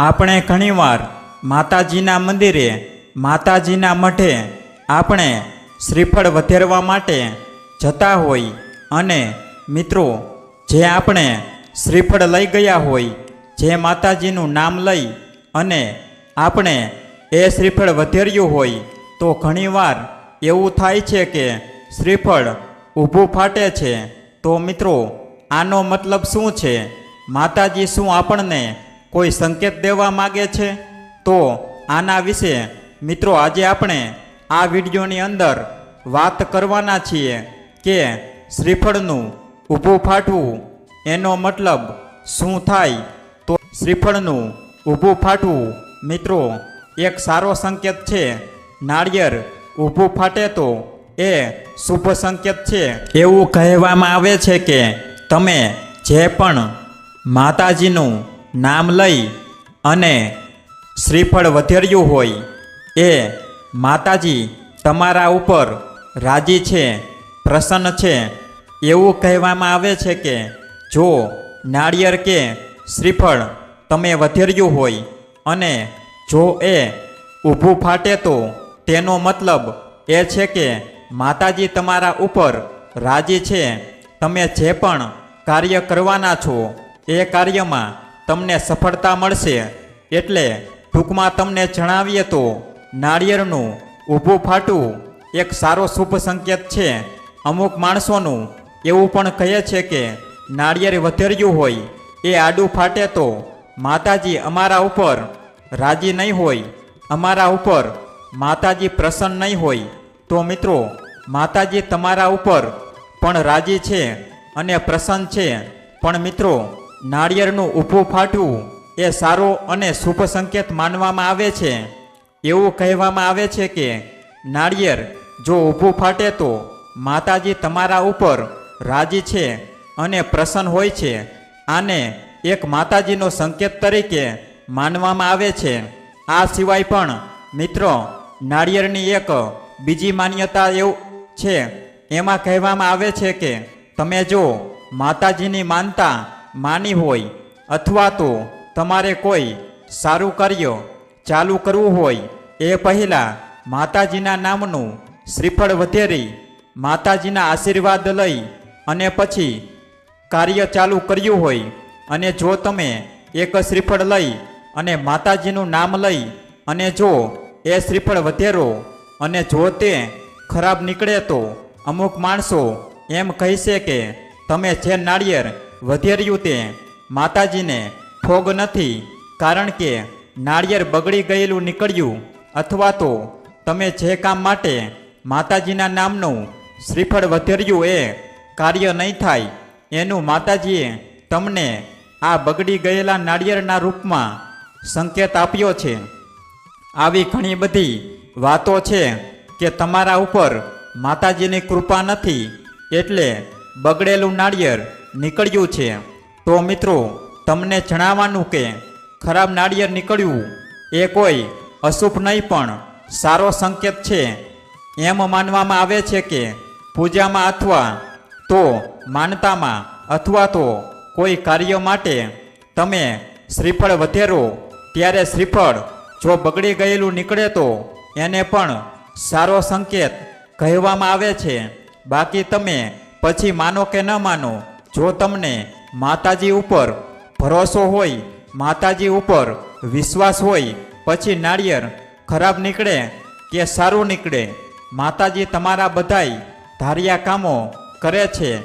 આપણે ઘણીવાર માતાજીના મંદિરે, માતાજીના મઠે આપણે શ્રીફળ વધેરવા માટે જતા હોય અને મિત્રો, જે આપણે શ્રીફળ લઈ ગયા હોય, જે માતાજીનું નામ લઈ અને આપણે એ શ્રીફળ વધેર્યું હોય, તો ઘણીવાર એવું થાય છે કે શ્રીફળ ઊભું ફાટે છે. તો મિત્રો, આનો મતલબ શું છે? માતાજી શું આપણને કોઈ સંકેત દેવા માગે છે? તો આના વિશે મિત્રો આજે આપણે આ વિડીયોની અંદર વાત કરવાના છીએ કે શ્રીફળનું ઊભું ફાટવું એનો મતલબ શું થાય? તો શ્રીફળનું ઊભું ફાટવું મિત્રો એક સારો સંકેત છે. નાળિયેર ઊભું ફાટે તો એ શુભ સંકેત છે. એવું કહેવામાં આવે છે કે તમે જે પણ માતાજીનું નામ લઈ અને શ્રીફળ વધેર્યું હોય એ માતાજી તમારા ઉપર રાજી છે, પ્રસન્ન છે. એવું કહેવામાં આવે છે કે જો નાળિયેર કે શ્રીફળ તમે વધેર્યું હોય અને જો એ ઊભું ફાટે તો તેનો મતલબ એ છે કે માતાજી તમારા ઉપર રાજી છે. તમે જે પણ કાર્ય કરવાના છો એ કાર્યમાં તમને સફળતા મળશે. એટલે ટૂંકમાં તમને જણાવીએ તો, નાળિયેરનું ઊભું ફાટવું એક સારો શુભ સંકેત છે. અમુક માણસોનું એવું પણ કહે છે કે, નાળિયેર વધેર્યું હોય, એ આડું ફાટે તો માતાજી અમારા ઉપર રાજી નહીં હોય, અમારા ઉપર માતાજી પ્રસન્ન નહીં હોય. તો મિત્રો, માતાજી તમારા ઉપર પણ રાજી છે અને પ્રસન્ન છે. પણ મિત્રો નાળિયેરનું ઊભું ફાટવું એ સારો અને શુભ સંકેત માનવામાં આવે છે. એવું કહેવામાં આવે છે કે નાળિયેર જો ઊભું ફાટે તો માતાજી તમારા ઉપર રાજી છે અને પ્રસન્ન હોય છે. આને એક માતાજીનો સંકેત તરીકે માનવામાં આવે છે. આ સિવાય પણ મિત્રો, નાળિયેરની એક બીજી માન્યતા એવું છે. એમાં કહેવામાં આવે છે કે તમે જો માતાજીની માનતા માની હોય અથવા તો તમારે કોઈ સારું કાર્ય ચાલુ કરવું હોય, એ પહેલાં માતાજીના નામનું શ્રીફળ વધેરી માતાજીના આશીર્વાદ લઈ અને પછી કાર્ય ચાલુ કર્યું હોય અને જો તમે એક શ્રીફળ લઈ અને માતાજીનું નામ લઈ અને જો એ શ્રીફળ વધેરો અને જો તે ખરાબ નીકળે તો અમુક માણસો એમ કહેશે કે તમે જે નાળિયેર વધેર્યું તે માતાજીને ફોગ નથી, કારણ કે નાળિયેર બગડી ગયેલું નીકળ્યું, અથવા તો તમે જે કામ માટે માતાજીના નામનું શ્રીફળ વધેર્યું એ કાર્ય નહીં થાય, એનું માતાજીએ તમને આ બગડી ગયેલા નાળિયેરના રૂપમાં સંકેત આપ્યો છે. આવી ઘણી બધી વાતો છે કે તમારા ઉપર માતાજીની કૃપા નથી, એટલે બગડેલું નાળિયેર નીકળ્યું છે. તો મિત્રો, તમને જણાવવાનું કે ખરાબ નાળિયેર નીકળ્યું એ કોઈ અશુભ નહીં, પણ સારો સંકેત છે. એમ માનવામાં આવે છે કે પૂજામાં અથવા તો માનતામાં અથવા તો કોઈ કાર્ય માટે તમે શ્રીફળ વધેરો, ત્યારે શ્રીફળ જો બગડી ગયેલું નીકળે તો એને પણ સારો સંકેત કહેવામાં આવે છે. બાકી તમે પછી માનો કે ન માનો જો તમને માતાજી ઉપર ભરોસો હોય, માતાજી ઉપર વિશ્વાસ હોય, પછી નાળિયેર ખરાબ નીકળે કે સારું નીકળે, માતાજી તમારા બધાય ધાર્યા કામો કરે છે.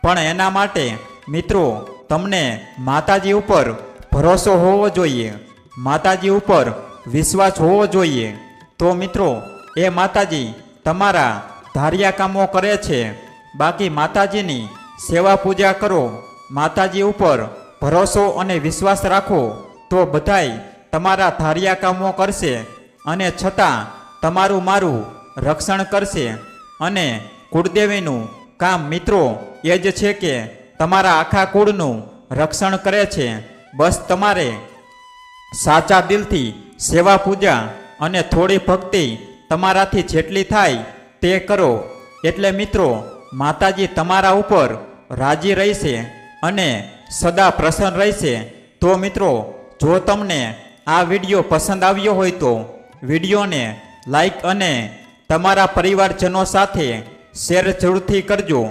પણ એના માટે મિત્રો, તમને માતાજી ઉપર ભરોસો હોવો જોઈએ. માતાજી ઉપર વિશ્વાસ હોવો જોઈએ. તો મિત્રો, એ માતાજી તમારા ધાર્યા કામો કરે છે. બાકી માતાજીની સેવા પૂજા કરો, માતાજી ઉપર ભરોસો અને વિશ્વાસ રાખો, તો બધાય તમારા ધાર્યા કામો કરશે અને છતાં તમારું મારું રક્ષણ કરશે અને કુળદેવીનું કામ મિત્રો એ જ છે કે તમારા આખા કુળનું રક્ષણ કરે છે. બસ તમારે સાચા દિલથી સેવા પૂજા અને થોડી ભક્તિ તમારાથી જેટલી થાય તે કરો. એટલે મિત્રો માતાજી તમારા ઉપર રાજી રહેશે અને સદા પ્રસન્ન રહેશે. તો મિત્રો, જો તમને આ વીડિયો પસંદ આવ્યો હોય તો વિડીયોને લાઈક અને તમારા પરિવારજનો સાથે શેર જરૂરથી કરજો.